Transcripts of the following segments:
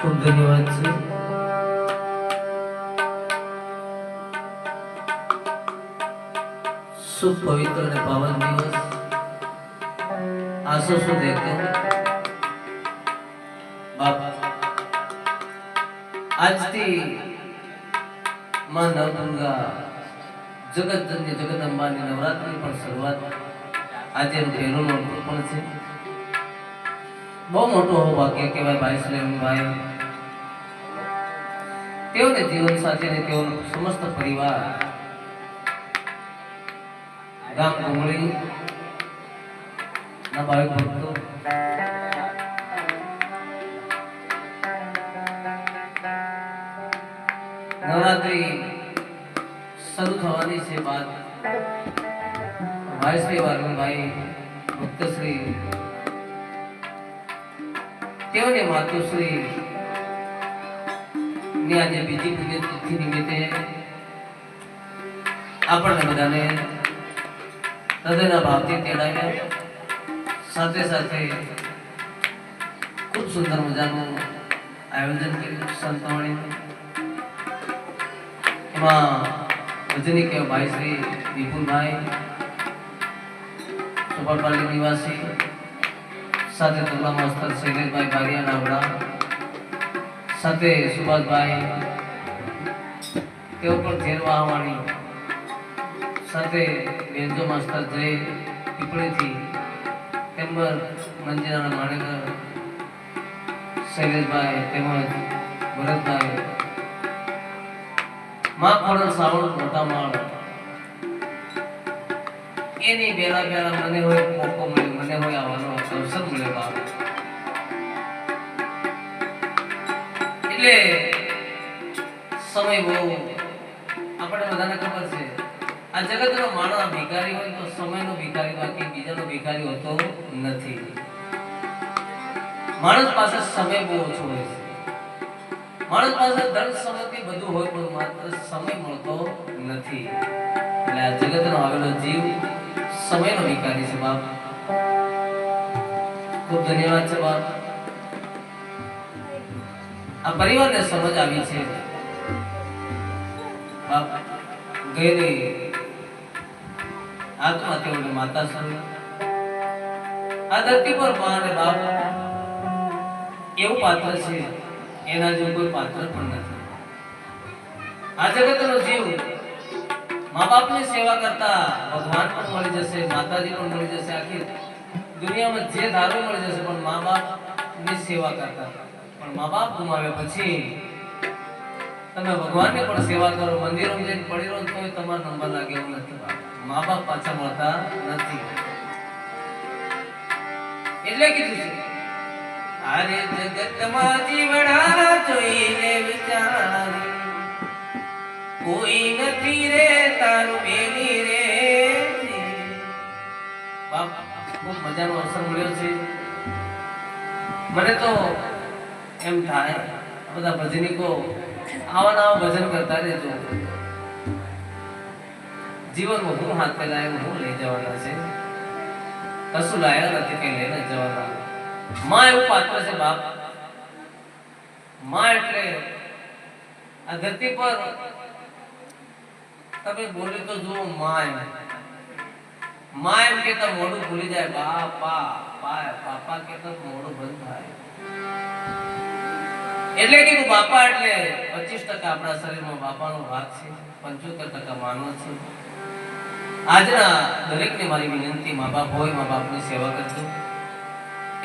ખૂબ ધન્યવાદ છે. શુભ પવિત્ર અને પાવન દિવસ. આસો શું બાપ, આજથી માં નવદુર્ગા જગત જન્ય અંબાની નવરાત્રી પણ શરૂઆત. આજે નોટનું પણ છે. બહુ મોટો ભાગ્ય કહેવાય ભાઈ સ્લેમભાઈ તેઓને જીવન સાથેને તેઓનો સમસ્ત પરિવાર ગામ ડુંગળી ના ભાવિક ભક્તો. નવરાત્રી શરૂ થવાની છે બાદ. ભાઈ શ્રી વાલભાઈ ભક્તશ્રી તેઓની માતુશ્રી ની આજે બીજી પુણ્યતિથિ નિમિત્તે આપણને બધાને હૃદયના ભાવથી તેડાવ્યા. સાથે સાથે ખૂબ સુંદર મજાનું આયોજન કર્યું સંતવાણીનું. એમાં ભજની કે ભાઈ શ્રી વિપુલભાઈ સુપરપાલી નિવાસી સાથે તબલા માસ્તર શૈલેષભાઈ બારિયા નાવડા સાથે સુભાષભાઈ, તેઓ પણ ઘેરવાહવાણી સાથે બેન્જો માસ્તર જય પીપળીથી તેમજ મંજીરાના માણેકર, શૈલેષભાઈ તેમજ ભરતભાઈ. માં ખોડલ સાવણ મોટા માળ. એની બેલા બેલા મને હોય મોકો મળ્યો. જગતનો માણસ પાસે સમય બહુ ઓછો હોય છે. માણસ પાસે ધન સંપત્તિ બધું હોય પણ માત્ર સમય મળતો નથી. એટલે આ જગતનો આવેલો જીવ સમયનો ભિખારી છે બાપ. ખૂબ ધન્યવાદ છે બાપ આ પરિવારને સમજ આવી છે. બાપ, ગયેલી આત્મા તેઓને માતા સમજ. આ ધરતી પર મા બાપ એવું પાત્ર છે, એના જેવું કોઈ પાત્ર પણ નથી. આ જગતનો જીવ મા બાપની સેવા કરતા ભગવાન પણ મળી જશે, માતાજી પણ મળી જશે આખી દુનિયામાં જે ધારો મળી જશે પણ મા બાપની સેવા કરતા. પણ મા બાપ ગુમાવ્યા પછી તમે ભગવાનની પણ સેવા કરો મંદિરો જઈને પડી રહો તો તમારો નંબર લાગે એવું નથી મા બાપ પાછા મળતા નથી. એટલે કીધું છે આરે જગતમાં જીવડા જોઈને વિચારી. કોઈ નથી રે તારું બેની રે ખૂબ મજાનો અવસર મળ્યો છે. મને તો એમ થાય બધા ભજનિકો આવા નવા ભજન કરતા રહેજો. જીવનમાં હું હાથ પેલા હું લઈ જવાના છે. કશું લાયા નથી કઈ લઈને જવાના. માં એવું પાત્ર છે, બાપ. માં એટલે આ ધરતી પર તમે બોલ્યો તો જુઓ માં એમ. માં એમ કેતા મોઢું ભૂલી જાય, બાપા પાપા કેતા મોઢું બંધ થાય. એટલે કીધું બાપા એટલે પચીસ ટકા આપણા શરીરમાં બાપાનો ભાગ છે, પંચોતેર ટકા માનવ છે. આજના દરેકને મારી વિનંતી, મા બાપ હોય, મા બાપની સેવા કરજો.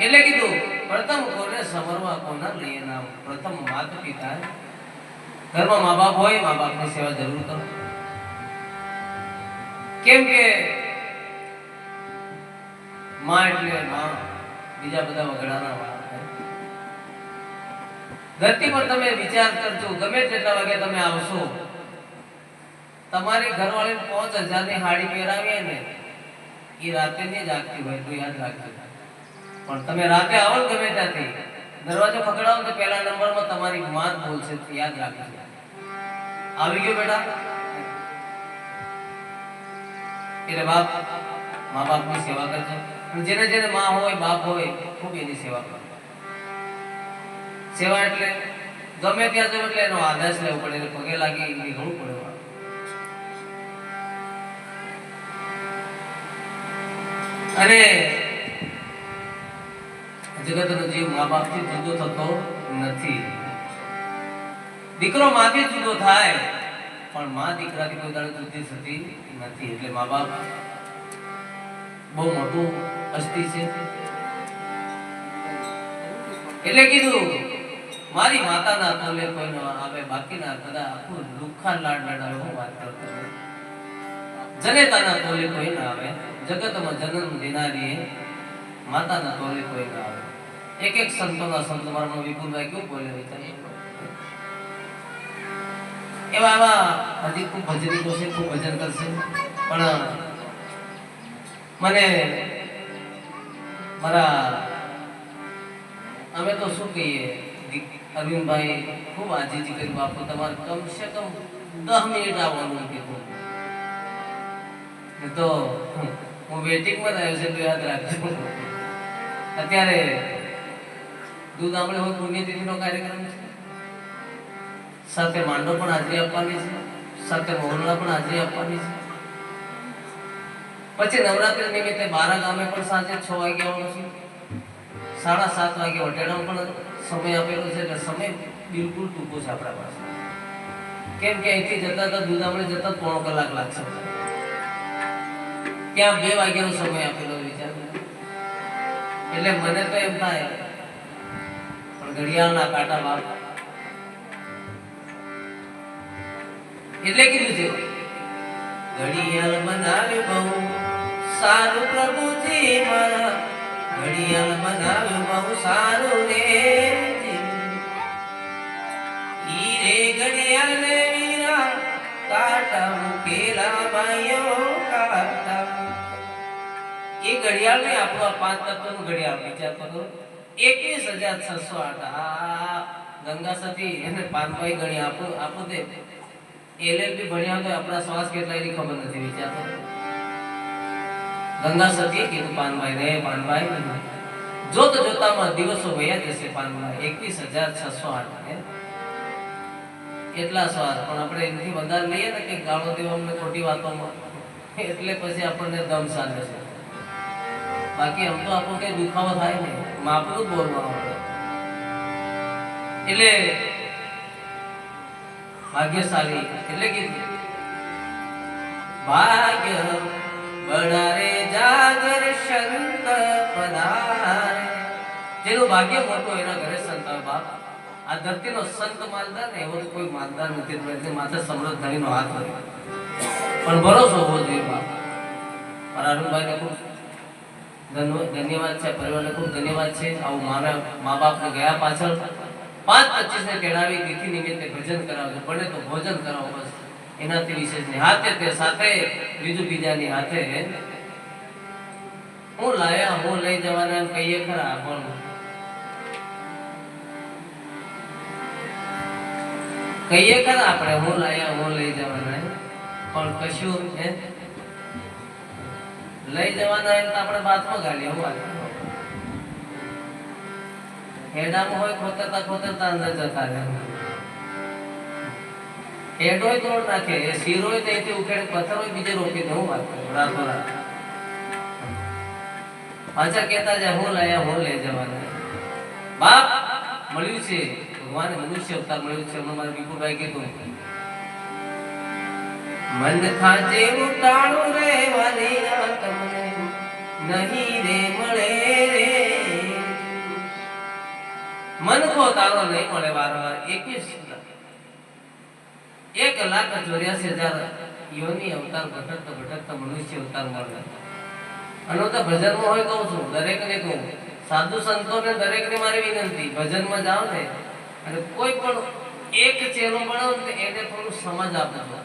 એટલે કીધું પ્રથમ કોને સમરવા કોના લઈએ નામ પ્રથમ માતા પિતા ઘરમાં મા બાપ હોય, મા બાપની સેવા જરૂર કરો. કેમ કે માં એટલે માં બીજા બધા વગડાના વાળા ધરતી પર તમે વિચાર કરજો, ગમે તેટલા વાગે તમે આવશો. તમારી ઘરવાળી પાંચ હજારની હાડી પહેરાવીએ ને, એ રાતે નહીં જાગતી હોય, તો યાદ રાખજો. પણ તમે રાતે આવો ને ગમે ત્યાંથી, દરવાજો ખખડાવો તો પહેલા નંબરમાં તમારી માં બોલશે યાદ રાખજો. આવી ગયો બેટા? એટલે બાપ, મા બાપની સેવા કરજો. જેને જેને માં હોય, બાપ હોય, ખૂબ એની સેવા કરો. સેવા એટલે ગમે ત્યાં જવું એટલે એનો આદેશ લેવો પડે એટલે પગે લાગી નીકળવું પડે. અને જગતનો જીવ મા બાપથી જુદો થતો નથી. દીકરો માથી જુદો થાય, પણ મા દીકરાથી કોઈ દાડો જુદી થતી નથી. એટલે મા બાપ બહુ મોટું અસ્તિ છે. એટલે કીધું, મારી માતાના તોલે કોઈનો આવે, બાકીના કદા આખું લુખ્ખા લાડ લડાવે હું વાત કરતો જનેતાના તોલે કોઈ ના આવે, જગતમાં જન્મ દેનારી માતાના તોલે કોઈ ના આવે. એક એક સંતોના સંત મારા વિપુલભાઈ કેવું બોલે એવા એવા હજી ખૂબ ભજનીકો છે, ખૂબ ભજન કરશે. પણ મને મારા અમે તો શું કહીએ અરવિંદભાઈ ખૂબ આજીજી કરી બાપુ, તમારે કમસે કમ દસ મિનિટ આવવાનું કીધું તો હું વેટિંગમાં આવ્યો છે તો યાદ રાખજો. અત્યારે દૂધ આપણે હોય, પુણ્યતિથિનો કાર્યક્રમ છે. સાથે માંડો પણ હાજરી આપવાની છે. સાથે મોહનલા પણ હાજરી આપવાની છે. પછી નવરાત્રી નિમિત્તે બારા ગામે પણ સાંજે છ વાગે આવવાનું છે. સાડા સાત વાગે વટેડામાં પણ સમય આપેલો છે એટલે સમય બિલકુલ ટૂંકો છે આપણા પાસે. કેમ કે અહીંથી જતા હતા દુધામણી જતા પોણો કલાક લાગશે. ત્યાં બે વાગ્યાનો સમય આપેલો વિચાર એટલે મને તો એમ થાય, પણ ઘડિયાળના કાંટા બાપ એટલે કીધું છે, ઘડિયાળ બનાવે બહુ સારું પ્રભુજી મારા. ઘડિયાળ બનાવ્યું બહુ સારું રે હીરે ઘડિયાળ ને કાંટા મૂકેલા ભાઈઓ કાટા એ ઘડિયાળ ને આપણો પાંચ તત્વનું ઘડિયાળ વિચાર કરો. એકવીસ હજાર છસો આઠ. ગંગા સતી એને પાનભાઈ ગણી આપો આપું તે. એલએલબી ભણ્યા તો આપણા શ્વાસ કેટલા એની ખબર નથી વિચાર ગંગા સતીએ કીધું પાનભાઈ રે પાનભાઈ જોત જોતામાં દિવસો વયા જશે પાનભાઈ. એકવીસ હજાર છસો આઠ? એટલા શ્વાસ પણ આપણે એનાથી વધારે લઈએ ને કે ગાળો દેવા અમને ખોટી વાતોમાં. એટલે પછી આપણને દમ સાધે છે. બાકી આમ તો આપણો કઈ દુખાવો થાય નહીં. માપનું જ બોલવાનું એટલે ભાગ્યશાળી. એટલે કે ભાગ્ય બળારે જાગર સંત પધારે. જેનું ભાગ્ય મોટું એના ઘરે સંત બાપ. આ ધરતીનો સંત માલદાર ને એવો કોઈ માલદાર નથી એટલે માથે સમૃદ્ધ ધણીનો હાથ હોય. પણ ભરોસો હોવો જોઈએ બાપ. પણ અરુણભાઈને ખૂબ ધન્યવાદ છે, પરિવારને ખૂબ ધન્યવાદ છે. આવું મારા મા બાપને ગયા પાછળ પાંચ પચીસ ને કેળાવી તિથિ નિમિત્તે ભજન કરાવજો. પડે તો ભોજન કરાવો બસ. એનાથી વિશેષ નહીં. તે સાથે બીજું બીજાની હાથે હું લાયા, હું લઈ જવાના કહીએ ખરા, પણ કહીએ ખરા આપણે, હું લાયા, હું લઈ જવાના પણ કશું હે? લઈ જવાના એમ આપણે બાથમાં ગાડીએ હું હેડામાં હોય, ખોતરતા ખોતરતા અંદર જતા રહે. હેડ હોય તોડ નાખે એ શીર હોય તો એથી ઉખેડે પથ્થર હોય બીજે રોકી દે હું વાત કરું? રાતોરાત પાછા કહેતા જાય હું લાયા હું લઈ જવાના. બાપ મળ્યું છે. ભગવાને મનુષ્ય અવતાર મળ્યું છે. હમણાં મારા વિપુભાઈ કીધું મન ખાજે ઉતાળું રે વાલી તમને નહીં રે મળે રે. મન ખો તારો નહીં મળે વારંવાર. એકવીસ એક લાખ ચોર્યાસી હજાર યોની અવતાર ભટકતા ભટકતા મનુષ્ય અવતાર મળે હું તો ભજનમાં હોય કહું છું, દરેકને કહું. સાધુ સંતોને દરેકને મારી વિનંતી, ભજનમાં જાઓ ને, અને કોઈ પણ એક ચેલો બનાવો ને એને થોડું સમજ આપજો.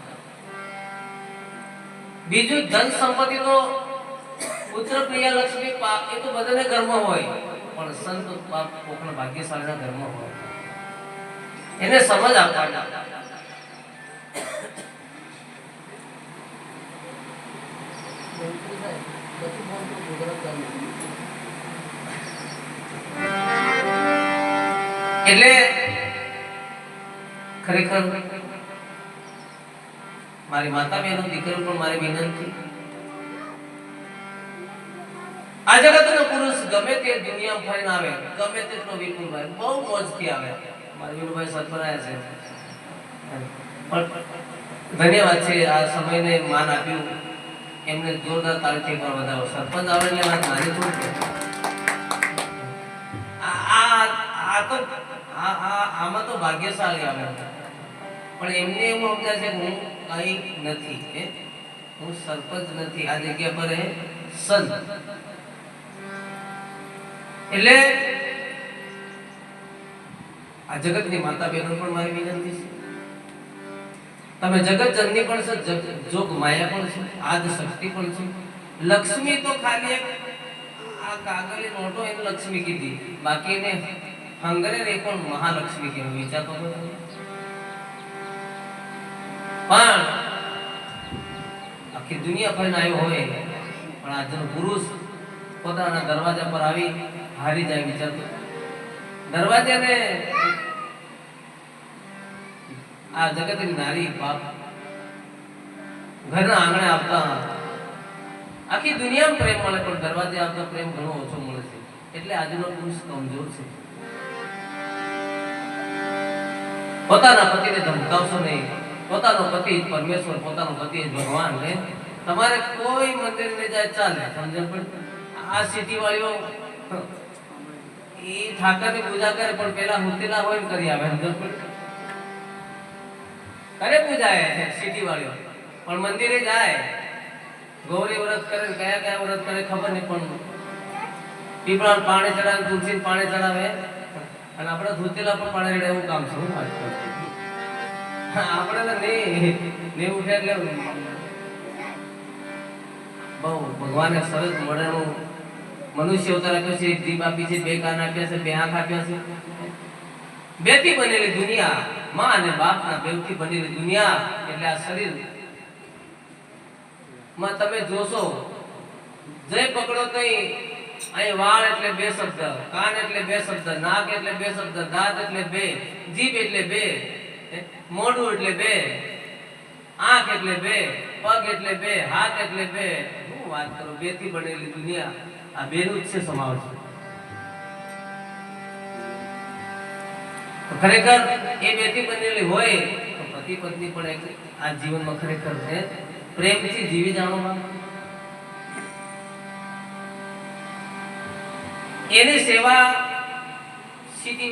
બીજું ધન સંપત્તિ તો પુત્ર પ્રિય લક્ષ્મી પાપ, એ તો બધાને ઘરમાં હોય, પણ સંત પાપ કોકના ભાગ્યશાળીના ઘરમાં હોય. એને સમજ આપવાની. એટલે ખરેખર મારી માતા બહેનો દીકરો પણ મારી વિનંતી. આ જગતનો પુરુષ ગમે તે દુનિયા ફરીને આવે, ગમે તેટલો વિપુલભાઈ બહુ મોજથી આવે. મારી વિપુલભાઈ સત્પરાયા છે. પણ ધન્યવાદ છે, આ સમયને માન આપ્યું. એમને જોરદાર તાળીથી પણ વધારો. સરપંચ આવે એટલે વાત મારી થોડી. આ આ આમાં તો ભાગ્યશાળી આવે. પણ એમને એવું સમજાય છે હું કઈ નથી, હે? સરપંચ નથી. આ જગ્યા પર સંત એટલે આ જગતની માતા બહેનો પણ મારી વિનંતી છે. તમે જગત જનની પણ છો, જોગ માયા પણ છો, આદ શક્તિ પણ છો. લક્ષ્મી તો ખાલી આ કાગળની મોટો એને લક્ષ્મી કીધી. બાકી એને હંગરે રે પણ મહાલક્ષ્મી કહેવાય વિચારતો પણ આખી દુનિયા ફરીને આવ્યો હોય પણ આજનો પુરુષ પોતાના દરવાજા પર આવી હારી જાય વિચારતો. દરવાજાને આ જગતની નારી બાપ ઘરના આંગણે આપતા આખી દુનિયામાં પ્રેમ મળે, પણ દરવાજે આપતા પ્રેમ ઘણો ઓછો મળે છે. એટલે આજનો પુરુષ કમજોર છે. પોતાના પતિને ધમકાવશો નહીં. પોતાનો પતિ પરમેશ્વર, પોતાનો પતિ ભગવાન ને તમારે કોઈ મંદિર ને જાય ચાલે સમજણ પણ? આ સિટી વાળીઓ એ ઠાકરની પૂજા કરે, પણ પેલા મૂર્તિલા હોય કરી આવે સમજણ પડી કરે પૂજા સિટી વાળીઓ પણ મંદિરે જાય, ગૌરી વ્રત કરે, કયા કયા વ્રત કરે ખબર નહીં, પણ પીપળા પાણી ચડાવે તુલસી પાણી ચડાવે. અને આપણે ધોતેલા પણ પાણી રેડે, એવું કામ છે. વાત આપણે તો નહીં નહીં ઉઠે એટલે બહુ ભગવાને સરસ મળેલું. મનુષ્ય અવતાર આપ્યો છે, એક દીપ આપી છે, બે કાન આપ્યા છે, બે આંખ આપ્યા છે. બેથી બનેલી દુનિયા. માં અને બાપના બેવથી બનેલી દુનિયા એટલે આ શરીર. માં, તમે જોશો, જય પકડો તઈ, અહીં વાળ એટલે બે શબ્દ, કાન એટલે બે શબ્દ, નાક એટલે બે શબ્દ, દાંત એટલે બે, જીભ એટલે બે મોઢું એટલે બે, આંખ એટલે બે, પગ એટલે બે, હાથ એટલે બે. હું વાત કરું બેથી બનેલી દુનિયા. આ બેનું જ છે સમાવેશ. ખરેખર એ બેટી બનેલી હોય તો પતિ પત્ની પણ એક આ જીવનમાં ખરેખર છે. પ્રેમથી જીવી જાણો એની સેવા સિટી